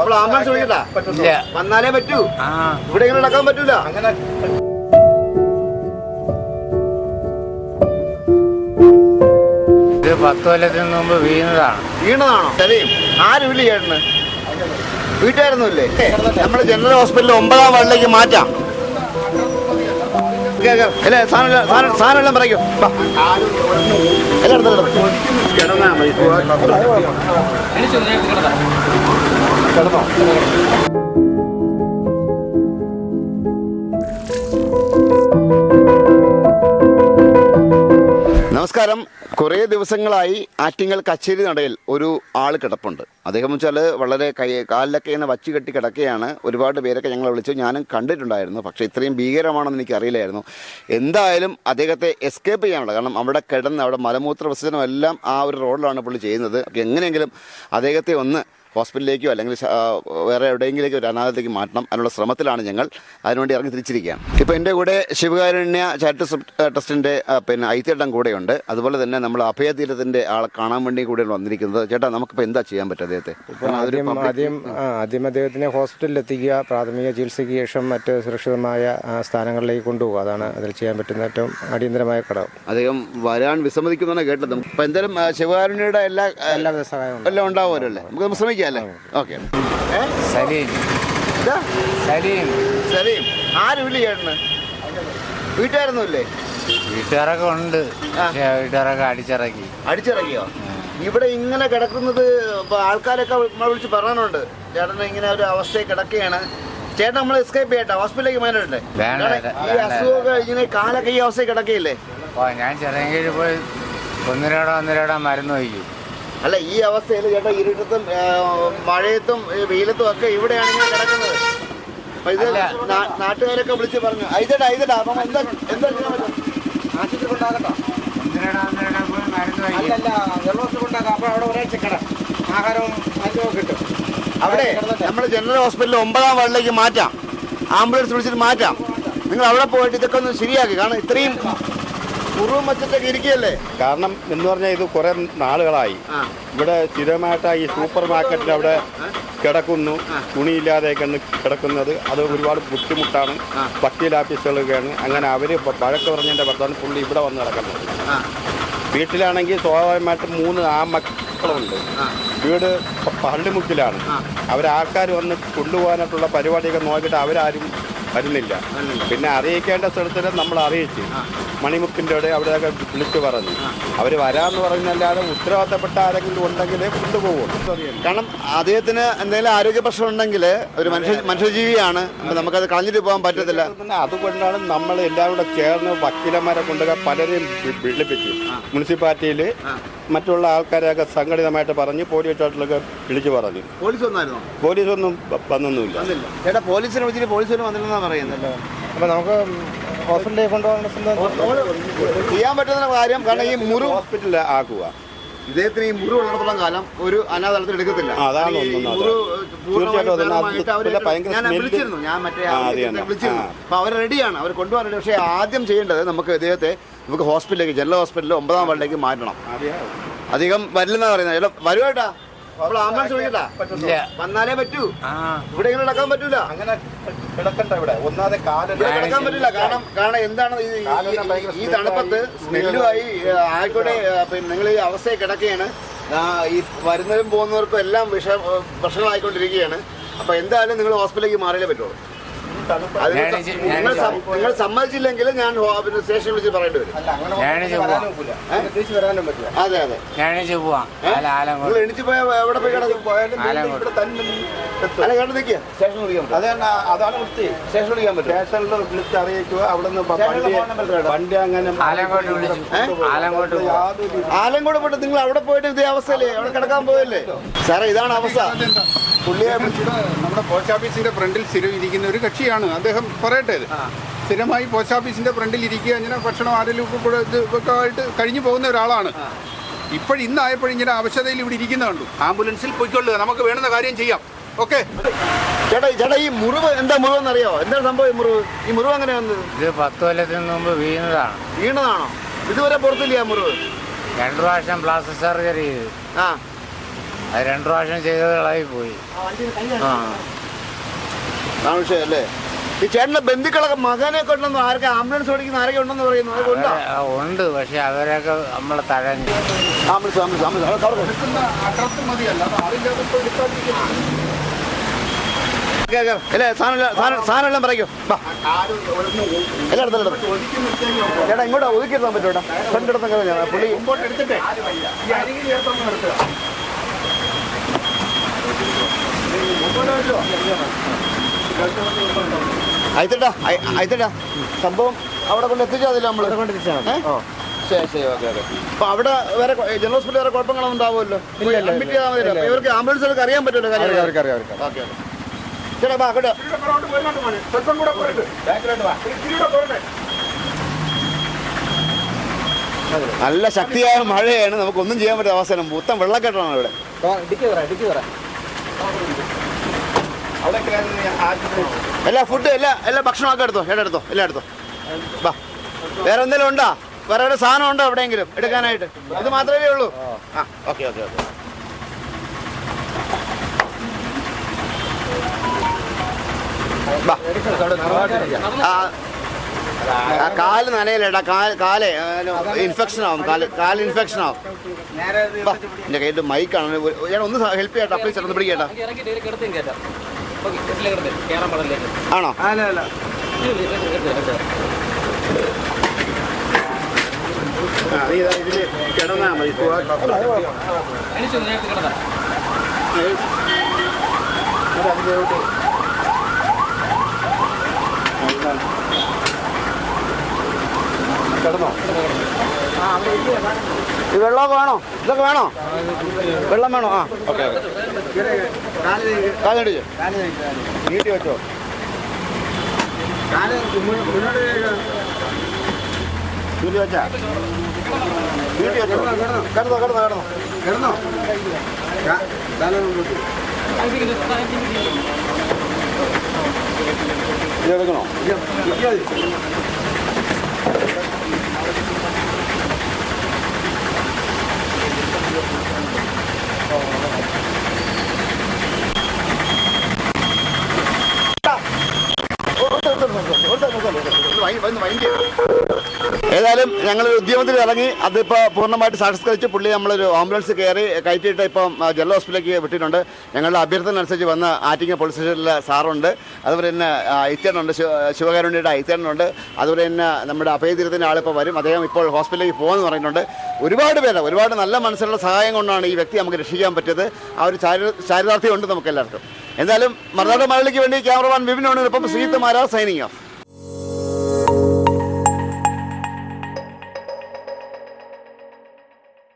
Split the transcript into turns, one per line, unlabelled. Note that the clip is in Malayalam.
ആംബുലൻസ് വന്നാലേ പറ്റൂ.
ആ.
ഇവിടെ ഇങ്ങനെ നടക്കാൻ പറ്റൂല.
അങ്ങനെ
ഇത് പത്ത് കൊല്ലത്തിന് മുമ്പ് വീണതാണ്.
വീണതാണോ? ശരിയും ആരുമില്ല ചേട്ടന്? വീട്ടുകാരൊന്നുമില്ലേ? നമ്മുടെ ജനറൽ ഹോസ്പിറ്റലിൽ ഒമ്പതാം വാർഡിലേക്ക് മാറ്റാം. അല്ലേ സാധനം പറയോ. എല്ലായിടത്തും നമസ്കാരം. കുറേ ദിവസങ്ങളായി ആറ്റിങ്ങൽ കച്ചേരി നടയിൽ ഒരു ആൾ കിടപ്പുണ്ട്. അദ്ദേഹം വെച്ചാൽ വളരെ കൈ കാലിലൊക്കെ ഇങ്ങനെ വച്ച് കെട്ടി കിടക്കുകയാണ് ഒരുപാട് പേരൊക്കെ ഞങ്ങളെ വിളിച്ചു. ഞാനും കണ്ടിട്ടുണ്ടായിരുന്നു. പക്ഷേ ഇത്രയും ഭീകരമാണെന്ന് എനിക്ക് അറിയില്ലായിരുന്നു. എന്തായാലും അദ്ദേഹത്തെ എസ്കേപ്പ് ചെയ്യാനുള്ള കാരണം അവിടെ കിടന്ന് അവിടെ മലമൂത്ര വിസർജനം എല്ലാം ആ ഒരു റോഡിലാണ് പുള്ളി ചെയ്യുന്നത്. എങ്ങനെയെങ്കിലും അദ്ദേഹത്തെ ഒന്ന് ഹോസ്പിറ്റലിലേക്കോ അല്ലെങ്കിൽ വേറെ എവിടെയെങ്കിലേക്കോ ഒരു അനാഥത്തേക്ക് മാറ്റണം അതിനുള്ള ശ്രമത്തിലാണ് ഞങ്ങൾ അതിനുവേണ്ടി ഇറങ്ങി തിരിച്ചിരിക്കുകയാണ്. ഇപ്പോൾ എന്റെ കൂടെ ശിവകാരുണ്യ ചാരിറ്റി ട്രസ്റ്റിന്റെ പിന്നെ ഐത്യട്ടം കൂടെയുണ്ട്. അതുപോലെ തന്നെ നമ്മൾ അഭയതീരത്തിന്റെ ആളെ കാണാൻ വേണ്ടി കൂടെയാണ് വന്നിരിക്കുന്നത്. ചേട്ടാ നമുക്കിപ്പോൾ എന്താ ചെയ്യാൻ പറ്റും അദ്ദേഹത്തെ?
ആദ്യം ആദ്യം ആദ്യം അദ്ദേഹത്തിനെ ഹോസ്പിറ്റലിൽ എത്തിക്കുക പ്രാഥമിക ചികിത്സയ്ക്ക് ശേഷം മറ്റ് സുരക്ഷിതമായ സ്ഥാനങ്ങളിലേക്ക് കൊണ്ടുപോകുക അതാണ് അതിൽ ചെയ്യാൻ പറ്റുന്ന ഏറ്റവും അടിയന്തരമായ ഘടകം.
അദ്ദേഹം വരാൻ വിസമ്മതിക്കുന്നതാണ് കേട്ടത് ഇപ്പം എന്തായാലും ശിവകാരുണ്യയുടെ എല്ലാ എല്ലാ
എല്ലാവിധ സഹായവും
എല്ലാം ഉണ്ടാവുമല്ലോ അല്ലേ? നമുക്ക് നമുക്ക് ശ്രമിക്കാം അല്ലേ ഓക്കെ
സലീം സലീം
സലീം ആര് ചേട്ടന്? വീട്ടുകാരൊന്നുമില്ലേ?
വീട്ടുകാരൊക്കെ ഉണ്ട്. വീട്ടുകാരൊക്കെ അടിച്ചിറക്കി.
അടിച്ചിറക്കിയോ? ഇവിടെ ഇങ്ങനെ കിടക്കുന്നത് ആൾക്കാരൊക്കെ നമ്മളെ വിളിച്ച് പറയാനുണ്ട് ചേട്ടൻ ഇങ്ങനെ ഒരു അവസ്ഥയിൽ കിടക്കുകയാണ്. ചേട്ടൻ നമ്മൾ എസ്കേപ്പ് ചെയ്യട്ടെ? ഹോസ്പിറ്റലിലേക്ക്
വേണ്ട,
ഈ. അസുഖമൊക്കെ ഇങ്ങനെ കാലൊക്കെ ഈ അവസ്ഥയിൽ കിടക്കുകയില്ലേ?
ഞാൻ ചെറിയ പോയി ഒന്നിരട ഒന്നിരട മരുന്ന് വയ്ക്കും
അല്ല ഈ അവസ്ഥയിൽ ചേട്ടാ ഇരുട്ടത്തും മഴയത്തും വെയിലത്തും ഒക്കെ ഇവിടെയാണ് ഇങ്ങനെ കിടക്കുന്നത്. അപ്പൊ ഇത് നാട്ടുകാരൊക്കെ വിളിച്ച് പറഞ്ഞു ഐതടാ ഐതടാ അപ്പം എന്താ എന്താ ചെയ്യാൻ പറ്റും? ആശുപത്രി കൊണ്ടാകട്ടോ
അല്ലല്ല വെള്ളമൊക്കെ കൊണ്ടാക്കാം അപ്പോൾ അവിടെ ഒരാഴ്ച കിട ആഹാരവും മരുന്നും കിട്ടും.
അവിടെ നമ്മുടെ ജനറൽ ഹോസ്പിറ്റലിൽ ഒമ്പതാം വാർഡിലേക്ക് മാറ്റാം. ആംബുലൻസ് വിളിച്ചിട്ട് മാറ്റാം. നിങ്ങൾ അവിടെ പോയിട്ട് ഇതൊക്കെ ഒന്ന് ശരിയാക്കി. കാരണം ഇത്രയും മുറിവും വച്ചിട്ടൊക്കെ ഇരിക്കുകയല്ലേ?
കാരണം എന്ന് പറഞ്ഞാൽ ഇത് കുറെ നാളുകളായി. ഇവിടെ സ്ഥിരമായിട്ട് ഈ സൂപ്പർ മാർക്കറ്റിൽ അവിടെ കിടക്കുന്നു. തുണിയില്ലാതെ കിടക്കുന്നത്. അത് ഒരുപാട് ബുദ്ധിമുട്ടാണ്. പട്ടിയൽ ഓഫീസുകളൊക്കെയാണ് അങ്ങനെ അവർ വഴക്ക് പറഞ്ഞതിന്റെ ഭർത്താവ് പുള്ളി ഇവിടെ വന്ന് കിടക്കുന്നത് വീട്ടിലാണെങ്കിൽ സ്വാഭാവികമായിട്ടും മൂന്ന് ആമക്കളുണ്ട് വീട് പള്ളിമുക്കിലാണ്. അവരാൾക്കാർ വന്ന് കൊണ്ടുപോകാനായിട്ടുള്ള പരിപാടിയൊക്കെ നോക്കിയിട്ട് അവരാരും വരുന്നില്ല. പിന്നെ അറിയിക്കേണ്ട സ്ഥലത്തിന് നമ്മൾ അറിയിച്ചു മണിമുക്കിന്റെ അവിടെ അവിടെയൊക്കെ വിളിച്ചു പറഞ്ഞു. അവർ വരാമെന്ന് പറഞ്ഞല്ലാതെ ഉത്തരവാദിത്തപ്പെട്ട ആരെങ്കിലും ഉണ്ടെങ്കിൽ കൊണ്ടുപോകും
കാരണം അദ്ദേഹത്തിന് എന്തെങ്കിലും ആരോഗ്യ പ്രശ്നം ഉണ്ടെങ്കിൽ ഒരു മനുഷ്യ മനുഷ്യജീവിയാണ്. നമുക്കത് കളഞ്ഞിട്ട് പോകാൻ പറ്റത്തില്ല.
അതുകൊണ്ടാണ് നമ്മൾ എല്ലാവരും കൂടെ ചേർന്ന് വക്കീലന്മാരെ കൊണ്ടുപോയി പലരെയും വിളിപ്പിച്ചു മുനിസിപ്പാലിറ്റിയിൽ മറ്റുള്ള ആൾക്കാരെയൊക്കെ സംഘടിതമായിട്ട് പറഞ്ഞു പോലീസ് സ്റ്റേഷനിലൊക്കെ വിളിച്ചു പറഞ്ഞു.
പോലീസ് വന്നായിരുന്നോ?
പോലീസ് ഒന്നും വന്നൊന്നുമില്ല.
ചേട്ടാ പോലീസിനെ വിളിച്ചിട്ട് പോലീസ് ഒന്നും വന്നില്ലെന്നാ പറയുന്നത്
അപ്പോൾ നമുക്ക് ഹോസ്പിറ്റലിലേക്ക് കൊണ്ടുപോകേണ്ട
ചെയ്യാൻ പറ്റുന്ന കാര്യം കാരണം ഈ മുറി
ഹോസ്പിറ്റലിൽ ആക്കുക.
ഇദ്ദേഹത്തിന് ഈ മുറി ഉള്ളിടത്തോളം കാലം ഒരു അനാഥലത്തിൽ എടുക്കത്തില്ല.
അതാണ്
വിളിച്ചിരുന്നു. ഞാൻ മറ്റേ. വിളിച്ചിരുന്നു. അപ്പൊ അവർ റെഡിയാണ് അവർ കൊണ്ടുപോകാൻ റെഡി പക്ഷേ ആദ്യം ചെയ്യേണ്ടത് നമുക്ക് ഇദ്ദേഹത്തെ നമുക്ക് ഹോസ്പിറ്റലിലേക്ക് ജനറൽ ഹോസ്പിറ്റലിൽ ഒമ്പതാം വാർഡിലേക്ക് മാറ്റണം. അധികം വരില്ലെന്നാ പറയുന്നത്. ചില വരുവാട്ടാ അപ്പോൾ ആംബുലൻസ് വിളിക്കട്ടാ വന്നാലേ പറ്റൂ. ഇവിടെ ഇങ്ങനെ നടക്കാൻ പറ്റൂല.
അങ്ങനെ കിടക്കണ്ട ഇവിടെ. ഒന്നാതെ
കാലല്ല കിടക്കാൻ പറ്റില്ല കാരണം കാരണം എന്താണ് ഈ- തണുപ്പത്ത് സ്മെല്ലുമായി ആയിക്കോട്ടെ പിന്നെ നിങ്ങൾ ഈ അവസ്ഥയിൽ കിടക്കുകയാണ്. ഈ വരുന്നവരും പോകുന്നവർക്കും എല്ലാം വിഷ പ്രശ്നങ്ങളായിക്കൊണ്ടിരിക്കുകയാണ്. അപ്പൊ എന്തായാലും നിങ്ങൾ ഹോസ്പിറ്റലിലേക്ക് മാറിയേ പറ്റുള്ളൂ. നിങ്ങൾ സമ്മതിച്ചില്ലെങ്കിൽ ഞാൻ പിന്നെ സ്റ്റേഷനിൽ വിളിച്ച് പറയേണ്ടി വരും. അതെ അതെ. നിങ്ങൾ എണിച്ച് പോയ എവിടെ പോയി കിടക്കും?
പോയാലും
ആലം
ഇവിടെ തന്നെ
അല്ല കണ്ടു നിൽക്കുക സ്റ്റേഷനിൽ വിളിക്കാൻ പറ്റും.
അതാണ് അതാണ് വൃത്തി.
സ്റ്റേഷനിൽ വിളിക്കാൻ പറ്റും.
സ്റ്റേഷനിൽ വിളിച്ച് അറിയിക്കുക. അവിടെ നിന്ന്
സ്റ്റേഷനിലെ ഫോൺ നമ്പർ കേട്ടോ.
വണ്ടി അങ്ങനെ
ആലങ്കോട്ട് വിളിച്ചു. ആലങ്കോട്ട് പോവാം.
യാതൊരു
ആലങ്കോട് പോയിട്ട് നിങ്ങൾ അവിടെ പോയിട്ട് ഇതേ അവസ്ഥയല്ലേ? അവിടെ കിടക്കാൻ പോയല്ലേ സാറേ ഇതാണ് അവസ്ഥ. പുള്ളിയെ
നമ്മുടെ പോസ്റ്റ് ഓഫീസിന്റെ ഫ്രണ്ടിൽ സ്ഥിരം ഇരിക്കുന്ന ഒരു കക്ഷിയാണ്. അദ്ദേഹം പറയട്ടെ ഇത്. സ്ഥിരമായി പോസ്റ്റ് ഓഫീസിന്റെ ഫ്രണ്ടിൽ ഇരിക്കുക ഇങ്ങനെ ഭക്ഷണം ആരെങ്കിലും കൂടെ ഇത് ഒക്കെ ആയിട്ട് കഴിഞ്ഞു പോകുന്ന ഒരാളാണ്. ഇപ്പോൾ ഇന്നായപ്പോൾ ഇങ്ങനെ അവശതയിൽ ഇവിടെ ഇരിക്കുന്ന കണ്ടു. ആംബുലൻസിൽ പോയിക്കൊള്ളുക. നമുക്ക് വേണ്ടുന്ന കാര്യം ചെയ്യാം. ഓക്കെ?
ചേട്ടാ ചേട്ടാ ഈ മുറിവ് എന്താ മുറിവ് എന്നറിയോ എന്താ സംഭവം ഈ മുറിവ്? ഈ മുറിവ് എങ്ങനെ വന്നത്
ഇത് പത്ത് കൊല്ലത്തിന് മുമ്പ് വീണതാണ്.
വീണതാണോ? ഇതുവരെ പുറത്തില്ല മുറിവ്?
രണ്ടു പ്രാവശ്യം പ്ലാസ്റ്റിക് സർജറി ചെയ്ത്.
ആ.
അത് രണ്ടു പ്രാവശ്യം ചെയ്തതായി പോയി
ആ. ഈ ചേട്ടന്റെ ബന്ധുക്കളൊക്കെ മകനെ കൊണ്ടെന്ന് ആരൊക്കെ ആംബുലൻസ് ഓടിക്കുന്ന ആരൊക്കെ ഉണ്ടെന്ന് പറയുന്നു? അതൊക്കെ ഉണ്ടോ
ഉണ്ട്. പക്ഷെ അവരൊക്കെ നമ്മളെ തഴഞ്ഞു.
Ambulance ambulance ambulance. അവിടെ കവർ
എടുക്കുന്ന മതിയല്ല അത് ആളിന്റെ അകത്ത് എടുക്കാതിരിക്കുന്നത്
അല്ലേ സാധനം എല്ലാം- സാധനം സാധനം എല്ലാം പറയ്ക്കോ വാ. എല്ലാം എടുത്തോ എടുത്തോ. ചേട്ടാ ഇങ്ങോട്ടാ ഒതുക്കി എടുത്താൻ പറ്റും ചേട്ടാ ഫ്രണ്ട് എടുത്തൊക്കെ പുള്ളി അയത്തട്ടാ അയത്തട്ടാ സംഭവം അവിടെ കൊണ്ട് എത്തിച്ചാൽ അതില്ല നമ്മൾ? ശരി ശരി ഓക്കെ ഓക്കെ. അപ്പൊ അവിടെ വേറെ ജനറൽ വേറെ കുഴപ്പങ്ങളൊന്നും ഉണ്ടാവുമല്ലോ? ഇവർക്ക് ആംബുലൻസുകൾക്ക് അറിയാൻ പറ്റുമല്ലോ കാര്യം. ഓക്കെ ചേട്ടാ വാ കേട്ടോ. നല്ല ശക്തിയായ മഴയാണ്. നമുക്കൊന്നും ചെയ്യാൻ പറ്റാത്ത അവസരം മൊത്തം വെള്ളക്കെട്ടാണ് ഇവിടെ. എല്ലാ ഫുഡ് എല്ലാ എല്ലാ ഭക്ഷണമൊക്കെ എടുത്തോ? എല്ലാം എടുത്തോ? എല്ലാം എടുത്തോ. വാ. വേറെ എന്തെങ്കിലും ഉണ്ടോ? വേറെ ഒരു സാധനം ഉണ്ടോ എവിടെയെങ്കിലും എടുക്കാനായിട്ട്? ഇത് മാത്രമേ ഉള്ളൂ. ആ. Okay okay okay. വാ. ആ, ആ കാൽ നനയിലടാ കാൽ കാലേ ഇൻഫെക്ഷൻ ആവും. കാൽ കാൽ ഇൻഫെക്ഷൻ ആവും. എന്റെ എന്റെ കയ്യിൽ മൈക്കാണ് ഞാൻ ഒന്ന് ഹെൽപ്പ് ചെയ്യട്ടാ പ്ലീസ് ഒന്ന് പിടിക്കട്ടാ ആണോ? ഇതിൽ കിടന്നാ മതി.
എണിച്ചു നേരത്തെ കിടന്നാ?
ഈ വെള്ളമൊക്കെ വേണോ? ഇതൊക്കെ വേണോ? വെള്ളം വേണോ? ആ. ഓക്കെ കാലടിച്ച് നീട്ടി വെച്ചോ. നീട്ടി വെച്ചാ? നീട്ടി വെച്ചോ. കിടന്നോ കിടന്നോ. കിടന്നോ
കിടന്നോ? കാ- കാലം മുമ്പോട്ട്.
ഇത് എടുക്കണോ ഏതായാലും ഞങ്ങൾ ഉദ്യമത്തിൽ ഇറങ്ങി അതിപ്പോൾ പൂർണമായിട്ട് സാക്ഷസ്കരിച്ച് പുള്ളി നമ്മളൊരു ആംബുലൻസ് കയറി കയറ്റിയിട്ട് ഇപ്പം ജനറൽ ഹോസ്പിറ്റലിലേക്ക് വിട്ടിട്ടുണ്ട്. ഞങ്ങളുടെ അഭ്യർത്ഥന അനുസരിച്ച് വന്ന് ആറ്റിങ്ങ പോലീസ് സ്റ്റേഷനിലെ സാറുണ്ട്. അതുപോലെ തന്നെ ഐത്യണ്ണുണ്ട് ശിവകാരുണ്യയുടെ ഐത്യണ്ണുണ്ട് അതുപോലെ തന്നെ നമ്മുടെ അഭയതീരത്തിന്റെ ആളിപ്പോൾ വരും. അദ്ദേഹം ഇപ്പോൾ ഹോസ്പിറ്റലിലേക്ക് പോകുമെന്ന് പറഞ്ഞിട്ടുണ്ട്. ഒരുപാട് പേരെ ഒരുപാട് നല്ല മനസ്സിലുള്ള സഹായം കൊണ്ടാണ് ഈ വ്യക്തി നമുക്ക് രക്ഷിക്കാൻ പറ്റിയത്. ആ ഒരു ചാരി ചാരിതാർത്ഥ്യം ഉണ്ട് നമുക്ക് എല്ലാവർക്കും. എന്തായാലും മറുനാട് മലയാളിക്ക് വേണ്ടി ക്യാമറമാൻ വിപിനോട് ഇപ്പം ശ്രീത്ത് മാരാ സൈനിങ് ഓഫ്